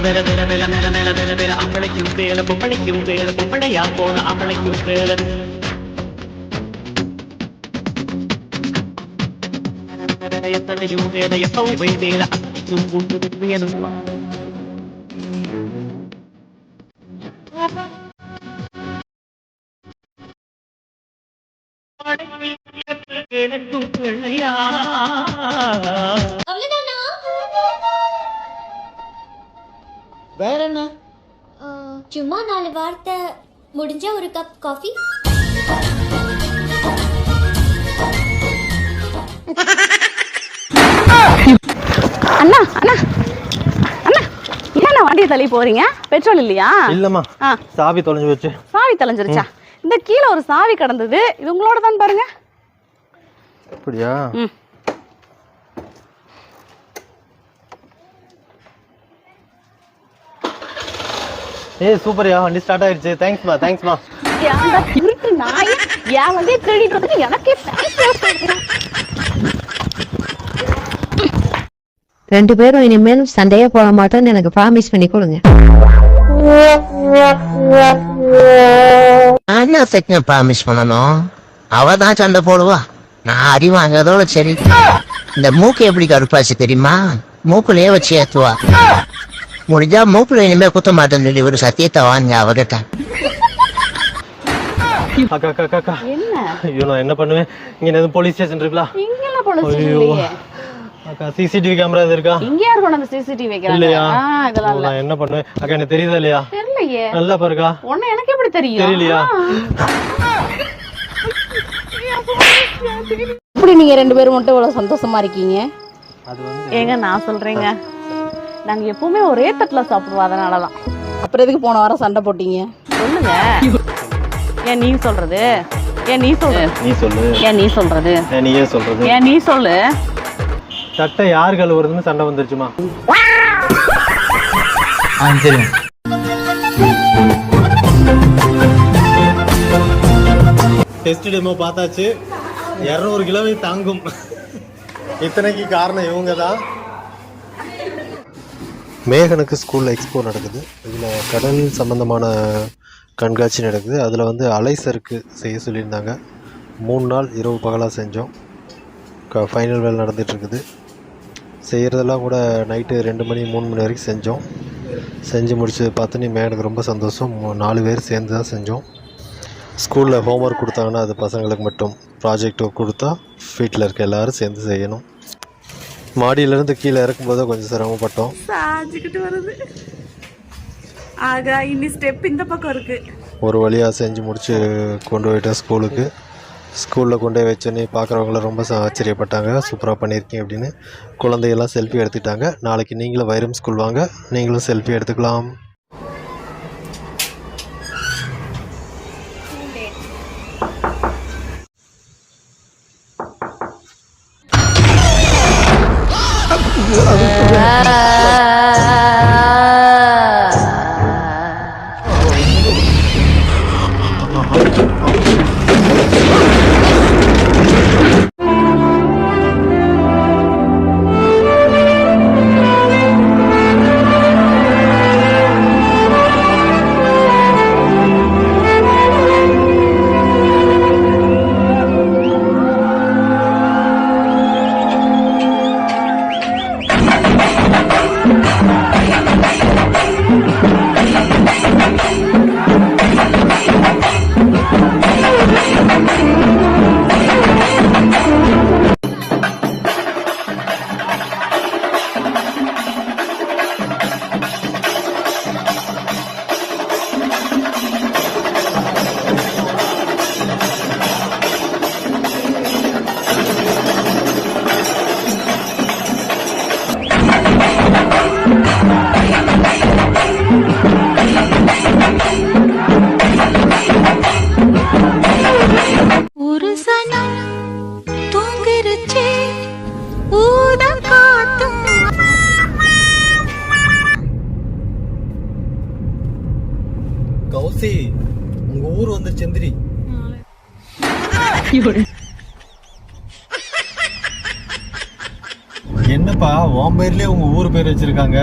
வேற வேற வேற மேல மேல வேற வேற அம்பளைக்கும் வேலை பொம்பளைக்கும் வேலை பொம்பளையா போன அம்பளைக்கும் வேலை எத்தனையும் வேலை எப்பவும் வேலை உண்டு எனக்கும் பிள்ளையா அவ்வளவுதானா வேற என்ன? சும்மா நாலு வார்த்தை முடிஞ்சா ஒரு கப் காஃபி அண்ணா அண்ணா அண்ணா ஏண்ணா வண்டியை தள்ளி போறீங்க? பெட்ரோல் இல்லையா? இல்லம்மா. ஆ. சாவி தொலைஞ்சு வச்சு சாவி தொலைஞ்சிருச்சா? இந்த கீழே ஒரு சாவி கிடந்தது. இது உங்களோட தான் பாருங்க. அப்படியா? ம். ஏய் சூப்பர்யா வண்டி ஸ்டார்ட் ஆயிடுச்சு தேங்க்ஸ்மா தேங்க்ஸ்மா ஏன்டா திருட்டு நாய் என் வண்டியை திருடிட்டு வந்துட்டு எனக்கே. ரெண்டு பேரும் இனிமேல் சண்டையே போட மாட்டோம்னு எனக்கு ப்ராமிஸ் பண்ணி கொடுங்க. நான் என்ன செக்க ப்ராமிஸ் பண்ணணும்? அவ தான் சண்டை போடுவா. நான் அடி வாங்குறதோட சரி. இந்த மூக்கு எப்படி கருப்பாச்சு தெரியுமா? மூக்குலயே வச்சு ஏத்துவா. முடிஞ்சா மூக்குல இனிமே குத்த மாட்டேன்னு சொல்லி ஒரு சத்தியத்தை வாங்க அவகிட்ட அக்கா அக்கா அக்கா, அக்கா என்ன ஐயோ நான் என்ன பண்ணுவேன் இங்க எதுவும் போலீஸ் ஸ்டேஷன் இருக்குல்ல அக்கா சிசிடிவி கேமரா எது இருக்கா இங்க யார் கொண்டு வந்து சிசிடிவி வைக்கிறாங்க இல்லையா? இதெல்லாம் நான் என்ன பண்ணுவேன் அக்கா எனக்கு தெரியுதா இல்லையா? தெரியலையே. நல்லா பாருக்கா. உன்னை எனக்கு எப்படி தெரியும்? தெரியலையா? எப்படி நீங்க ரெண்டு பேரும் மட்டும் இவ்வளவு சந்தோஷமா இருக்கீங்க? அது வந்து ஏங்க நான் சொல்றேங்க. நாங்க எப்பவுமே ஒரே தட்டுல சாப்பிடுவோம் அதனாலதான். அப்புறம் எதுக்கு போன வாரம் சண்டை போட்டீங்க? சொல்லுங்க. ஏன் நீ சொல்றது? ஏன் நீ சொல்றது? நீ சொல்லு. ஏன் நீ சொல்றது? ஏன் நீயே சொல்றது? ஏன் நீ சொல்லு? சட்டை யார் கழுவுறதுன்னு சண்டை வந்துருச்சுமா? தெரியும் டெஸ்ட் டெமோ பார்த்தாச்சு. இரநூறு கிலோவை தாங்கும். இத்தனைக்கு காரணம் இவங்க தான் மேகனுக்கு ஸ்கூலில் எக்ஸ்போ நடக்குது. இதில் கடல் சம்மந்தமான கண்காட்சி நடக்குது. அதில் வந்து அலைசருக்கு செய்ய சொல்லியிருந்தாங்க. மூணு நாள் இரவு பகலாக செஞ்சோம். க ஃபைனல் வேலை நடந்துகிட்ருக்குது. செய்கிறதெல்லாம் கூட நைட்டு ரெண்டு மணி மூணு மணி வரைக்கும் செஞ்சோம். செஞ்சு முடிச்சு பார்த்தோன்னே மேகனுக்கு ரொம்ப சந்தோஷம். நாலு பேர் சேர்ந்து தான் செஞ்சோம். ஸ்கூலில் ஹோம்ஒர்க் கொடுத்தாங்கன்னா அது பசங்களுக்கு மட்டும். ப்ராஜெக்ட் ஒர்க் கொடுத்தா வீட்டில் இருக்க எல்லாரும் சேர்ந்து செய்யணும். மாடியிலேருந்து கீழே இறக்கும்போது கொஞ்சம் சிரமப்பட்டோம். சாஞ்சுக்கிட்டு வருது. ஆகா இனி ஸ்டெப் இந்த பக்கம் இருக்கு. ஒரு வழியாக செஞ்சு முடிச்சு கொண்டு போயிட்டேன் ஸ்கூலுக்கு. ஸ்கூலில் கொண்டு போய் வச்சோன்னே பார்க்குறவங்கள ரொம்ப ஆச்சரியப்பட்டாங்க. சூப்பராக பண்ணியிருக்கீங்க அப்படின்னு. குழந்தைகள்லாம் செல்ஃபி எடுத்துக்கிட்டாங்க நாளைக்கு நீங்களும் வைரம் ஸ்கூல் வாங்க. நீங்களும் செல்ஃபி எடுத்துக்கலாம். ஒரு கௌசி உங்கள் ஊர் வந்து செந்திரி. என்னப்பா உன் பேர்லயே உங்க ஊர் பேர் வச்சிருக்காங்க?